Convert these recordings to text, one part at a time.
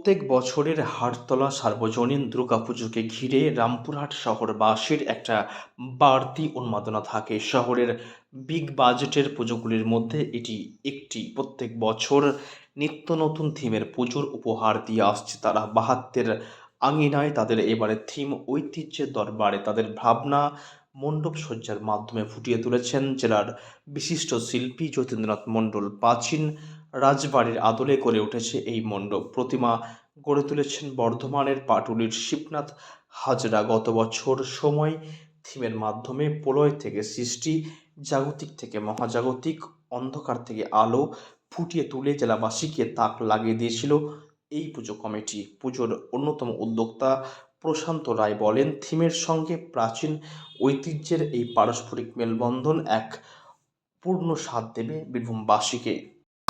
প্রত্যেক বছরের হাটতলা সার্বজনীন দুর্গাপুজোকে ঘিরে রামপুরহাট শহরবাসীর একটা বাড়তি উন্মাদনা থাকে। শহরের বিগ বাজেটের পুজোগুলির মধ্যে এটি একটি। প্রত্যেক বছর নিত্য নতুন থিমের পুজোর উপহার দিয়ে আসছে তারা। বাহাত্তের আঙিনায় তাদের এবারে থিম ঐতিহ্যের দরবারে তাদের ভাবনা মণ্ডপ সজ্জার মাধ্যমে ফুটিয়ে তুলেছেন জেলার বিশিষ্ট শিল্পী যতীন্দ্রনাথ মণ্ডল। প্রাচীন রাজবাড়ির আদলে গড়ে উঠেছে এই মণ্ডপ। প্রতিমা গড়ে তুলেছেন বর্ধমানের পাটুলির শিবনাথ হাজরা। গত বছর সময় থিমের মাধ্যমে প্রলয় থেকে সৃষ্টি, জাগতিক থেকে মহাজাগতিক, অন্ধকার থেকে আলো ফুটিয়ে তুলে জেলাবাসীকে তাক লাগিয়ে দিয়েছিল এই পুজো কমিটি। পুজোর অন্যতম উদ্যোক্তা প্রশান্ত রায় বলেন, থিমের সঙ্গে প্রাচীন ঐতিহ্যের এই পারস্পরিক মেলবন্ধন এক পূর্ণ স্বাদ দেবে বীরভূমবাসীকে।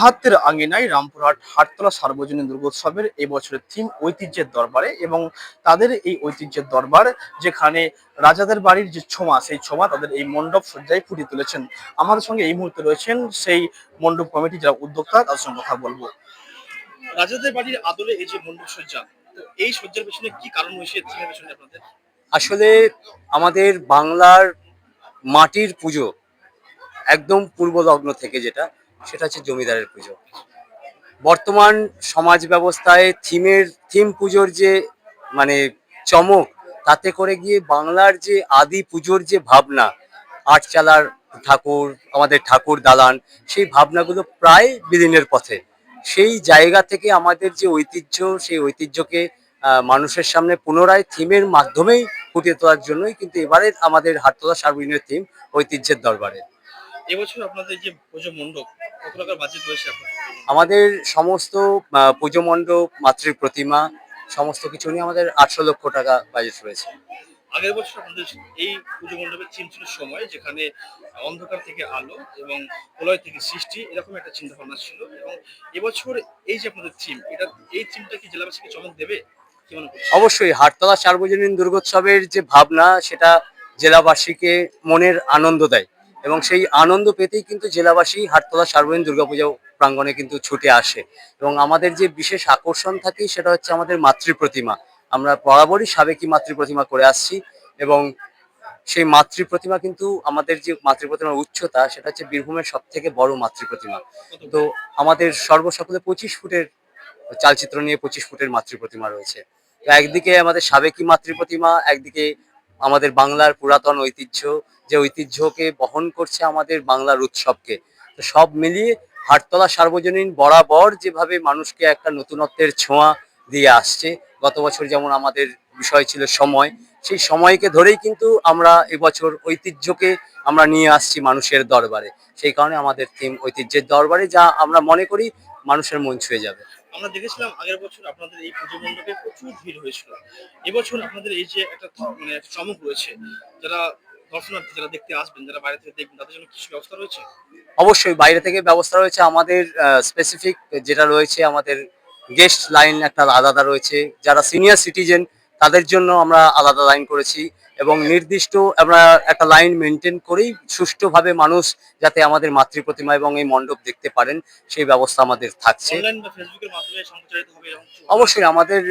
হাতের আঙ্গিনায় রামপুরহাট হাটতলা সার্বজনীন দুর্গোৎসবের এই বছরের থিম ঐতিহ্যের দরবারে এবং তাদের এই ঐতিহ্যের দরবার যেখানে রাজাদের বাড়ির যে ছোঁয়া সেই ছোঁয়া তাদের এই মণ্ডপ সজ্জায় ফুটিয়ে তুলেছেন। আমাদের সঙ্গে এই মুহূর্তে রয়েছেন সেই মণ্ডপ কমিটি যারা উদ্যোক্তা তাদের সঙ্গে কথা বলব। রাজাদের বাড়ির আদলে এই যে মণ্ডপ সজ্জা তো এই সজ্জার পেছনে কি কারণ হয়েছে থিমের পেছনে আপনাদের? আসলে আমাদের বাংলার মাটির পুজো একদম পূর্ব লগ্ন থেকে যেটা সেটা হচ্ছে জমিদারের পুজো। বর্তমান সমাজ ব্যবস্থায় থিমের, থিম পুজোর যে মানে চমক, তাতে করে গিয়ে বাংলার যে আদি পুজোর যে ভাবনা, আটচালার ঠাকুর, আমাদের ঠাকুর দালান, সেই ভাবনাগুলো প্রায় বিলীনের পথে। সেই জায়গা থেকে আমাদের যে ঐতিহ্য, সেই ঐতিহ্যকে মানুষের সামনে পুনরায় থিমের মাধ্যমেই ফুটিয়ে তোলার জন্যই কিন্তু এবারে আমাদের হাটতলা সার্বজনীন থিম ঐতিহ্যের দরবারে। এবছর আপনাদের যে পুজো মণ্ডপ কত টাকার বাজেট রয়েছে আমাদের সমস্ত পুজো মণ্ডপ মাতৃ প্রতিমা সমস্ত কিছু নিয়ে আমাদের আটশো লক্ষ টাকা বাজেট রয়েছে। আগের বছর আপনাদের এই পুজো মণ্ডপের ছিল সময় যেখানে অন্ধকার থেকে আলো এবং প্রলয় থেকে সৃষ্টি এরকম একটা চিন্তা ভাবনা ছিল। এবং এবছর এই যে আপনাদের থিম এটা এই থিমটা কি জেলাবাসীকে চমক দেবে? অবশ্যই হাটতলা সার্বজনীন দুর্গোৎসবের যে ভাবনা সেটা জেলাবাসীকে মনের আনন্দ দেয়। এবং সেই আনন্দ পেতেই কিন্তু জেলাবাসী হাটতলা সার্বজনীন দুর্গাপূজা প্রাঙ্গণে কিন্তু ছুটে আসে। এবং আমাদের যে বিশেষ আকর্ষণ থাকে সেটা হচ্ছে আমাদের মাতৃ প্রতিমা আমরা বরাবরই সাবেকি মাতৃ প্রতিমা করে আসছি এবং সেই মাতৃ প্রতিমা কিন্তু আমাদের যে মাতৃ প্রতিমার উচ্চতা সেটা হচ্ছে বীরভূমের সব থেকে বড় মাতৃ প্রতিমা তো আমাদের সর্বসকলে পঁচিশ ফুটের চালচিত্র নিয়ে পঁচিশ ফুটের মাতৃ প্রতিমা রয়েছে। তো একদিকে আমাদের সাবেকি মাতৃ প্রতিমা একদিকে আমাদের বাংলার পুরাতন ঐতিহ্য, যে ঐতিহ্যকে বহন করছে আমাদের বাংলার উৎসবকে। তো সব মিলিয়ে হাটতলা সার্বজনীন বরাবর যেভাবে মানুষকে একটা নতুনত্বের ছোঁয়া দিয়ে আসছে, গত বছর যেমন আমাদের বিষয় ছিল সময়, সেই সময়কে ধরেই কিন্তু আমরা এবছর ঐতিহ্যকে আমরা নিয়ে আসছি মানুষের দরবারে। সেই কারণে আমাদের থিম ঐতিহ্যের দরবারে যা আমরা মনে করি মানুষের মন ছুঁয়ে যাবে। আমরা দেখেছিলাম আগের বছর আপনাদের এই পুজো মণ্ডপে প্রচুর ভিড় হয়েছিল। এবছর আপনাদের এই যে একটা মানে চমক রয়েছে, যারা দর্শনার্থী, যারা দেখতে আসবেন, যারা বাইরে থেকে দেখবেন, তাদের জন্য কিছু ব্যবস্থা রয়েছে? অবশ্যই, বাইরে থেকে ব্যবস্থা রয়েছে। আমাদের স্পেসিফিক যেটা রয়েছে, আমাদের গেস্ট লাইন একটা আলাদা রয়েছে। যারা সিনিয়র সিটিজেন তাদের জন্য আমরা আলাদা লাইন করেছি এবং নির্দিষ্ট আমরা একটা লাইন মেনটেন করেই সুষ্ঠুভাবে মানুষ যাতে আমাদের মাতৃ প্রতিমা এবং এই মণ্ডপ দেখতে পারেন সেই ব্যবস্থা আমাদের থাকছে? অবশ্যই আমাদের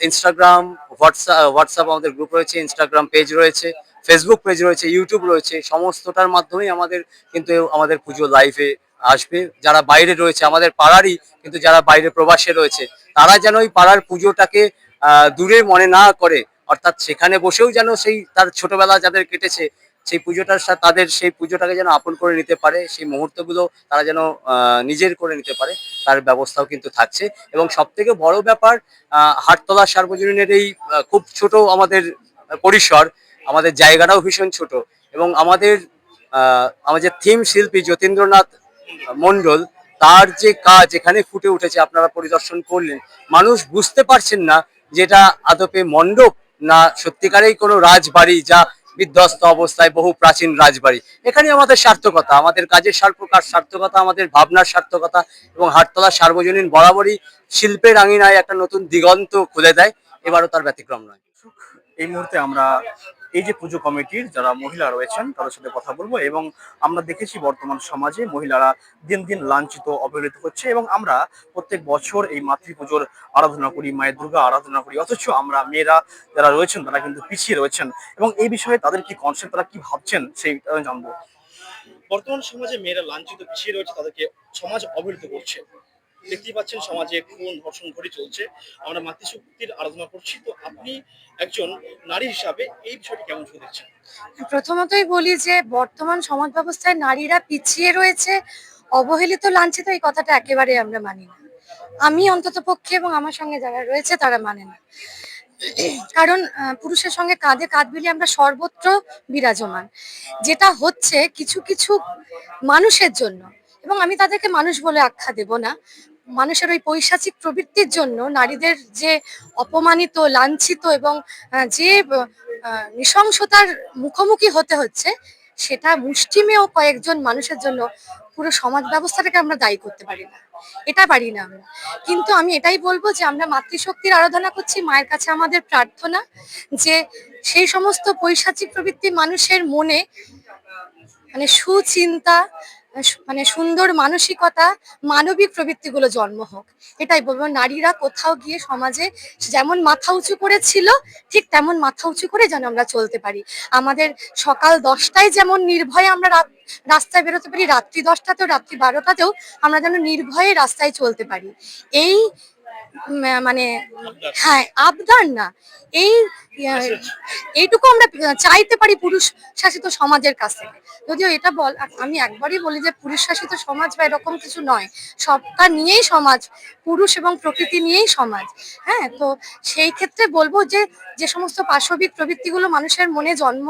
ইনস্টাগ্রাম হোয়াটসঅ্যাপ হোয়াটসঅ্যাপ আমাদের গ্রুপ রয়েছে ইনস্টাগ্রাম পেজ রয়েছে ফেসবুক পেজ রয়েছে ইউটিউব রয়েছে সমস্তটার মাধ্যমেই আমাদের কিন্তু আমাদের পুজো লাইভে আসবে যারা বাইরে রয়েছে আমাদের পাড়ারই কিন্তু যারা বাইরে প্রবাসে রয়েছে তারা যেন ওই পাড়ার পুজোটাকে দূরে মনে না করে, অর্থাৎ সেখানে বসেও যেন সেই তার ছোটবেলা যাদের কেটেছে, সেই পুজোটার সাথে তাদের সেই পুজোটাকে যেন আপন করে নিতে পারে, সেই মুহূর্তগুলো তারা যেন নিজের করে নিতে পারে, তার ব্যবস্থাও কিন্তু থাকছে। এবং সব থেকে বড় ব্যাপার হাটতলা সার্বজনীনের এই খুব ছোট আমাদের পরিসর, আমাদের জায়গাটাও ভীষণ ছোট। এবং আমাদের আমাদের থিম শিল্পী যতীন্দ্রনাথ মণ্ডল, তার যে কাজ এখানে ফুটে উঠেছে, আপনারা পরিদর্শন করলেন, মানুষ বুঝতে পারছেন না যেটা আদপে মণ্ডপ না সত্যিকারেই কোনো রাজবাড়ি যা বিধ্বস্ত অবস্থায় বহু প্রাচীন রাজবাড়ি। এখানে আমাদের সার্থকতা, আমাদের কাজের সার্থক- সার্থকতা, আমাদের ভাবনার সার্থকতা এবং হাটতলা সার্বজনীন বরাবরই শিল্পের আঙিনায় একটা নতুন দিগন্ত খুলে দেয়। এবারও তার ব্যতিক্রম নয়। এই মুহূর্তে আমরা এই যে পুজো কমিটির যারা মহিলা রয়েছেন, তাদের সাথে কথা বলব এবং আমরা দেখেছি বর্তমান সমাজে মহিলারা দিন দিন লাঞ্ছিত, অবহেলিত হচ্ছে এবং আমরা প্রত্যেক বছর এই মাতৃপুজোর আরাধনা করি, মায়ের দুর্গা আরাধনা করি, অথচ আমরা মেয়েরা যারা রয়েছেন, তারা কিন্তু পিছিয়ে রয়েছেন। এবং এই বিষয়ে তাদের কি কনসেপ্ট তারা কি ভাবছেন সেই জানব। বর্তমান সমাজে মেয়েরা লাঞ্ছিত, পিছিয়ে রয়েছে, তাদেরকে সমাজ অবহেলিত করছে। দেখতেই পাচ্ছেন সমাজে খুন, ধর্ষণ ঘটে চলছে। আমরা মাতৃশক্তির আরাধনা করছি। তো আপনি একজন নারী হিসাবে এই বিষয়টি কেমন দেখছেন? প্রথমতই বলি যে, বর্তমান সমাজ ব্যবস্থায় নারীরা পিছিয়ে রয়েছে। অবহেলিত, লাঞ্ছিত এই কথাটা একেবারে আমরা মানি না। আমি অন্তত পক্ষে এবং আমার সঙ্গে যারা রয়েছে, তারা মানে না। কারণ পুরুষের সঙ্গে কাঁধে কাঁধ মিলিয়ে আমরা সর্বত্র বিরাজমান। যেটা হচ্ছে কিছু কিছু মানুষের জন্য। এবং আমি তাদেরকে মানুষ বলে আখ্যা দেব না। মানুষের ওই পৈশাচিক প্রবৃত্তির জন্য নারীদের যে অপমানিত, লাঞ্ছিত এবং যে নৃশংসতার মুখোমুখি হতে হচ্ছে, সেটা মুষ্টিমেয় কয়েকজন মানুষের জন্য পুরো সমাজ ব্যবস্থাটাকে আমরা দায়ী করতে পারি না। এটা পারি না আমরা। কিন্তু আমি এটাই বলব যে আমরা মাতৃশক্তির আরাধনা করছি, মায়ের কাছে আমাদের প্রার্থনা যে সেই সমস্ত পৈশাচিক প্রবৃত্তি মানুষের মনে মানে সুচিন্তা মানে সুন্দর মানসিকতা, মানবিক প্রবৃত্তিগুলো জন্ম হোক। এটাই বলব, নারীরা কোথাও গিয়ে সমাজে যেমন মাথা উঁচু করেছিল, ঠিক তেমন মাথা উঁচু করে যেন আমরা চলতে পারি। আমাদের সকাল দশটায় যেমন নির্ভয়ে আমরা রাত- রাস্তায় বেরোতে পারি, রাত্রি দশটাতেও, রাত্রি বারোটাতেও আমরা যেন নির্ভয়ে রাস্তায় চলতে পারি। এই মানে হ্যাঁ আবদার না। এই এইটুকু আমরা চাইতে পারি পুরুষ শাসিত সমাজের কাছ। থেকে যদিও এটা বল, আমি একবারই বলি যে পুরুষ শাসিত সমাজ বা এরকম কিছু নয়। সবটা নিয়েই সমাজ, পুরুষ এবং প্রকৃতি নিয়েই সমাজ। হ্যাঁ তো সেই ক্ষেত্রে বলব যে যে সমস্ত পাশবিক প্রবৃত্তিগুলো মানুষের মনে জন্ম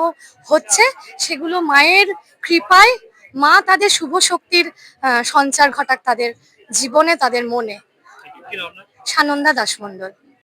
হচ্ছে, সেগুলো মায়ের কৃপায়, মা তাদের শুভ শক্তির সঞ্চার ঘটাক তাদের জীবনে, তাদের মনে। সানন্দা দাসমণ্ডল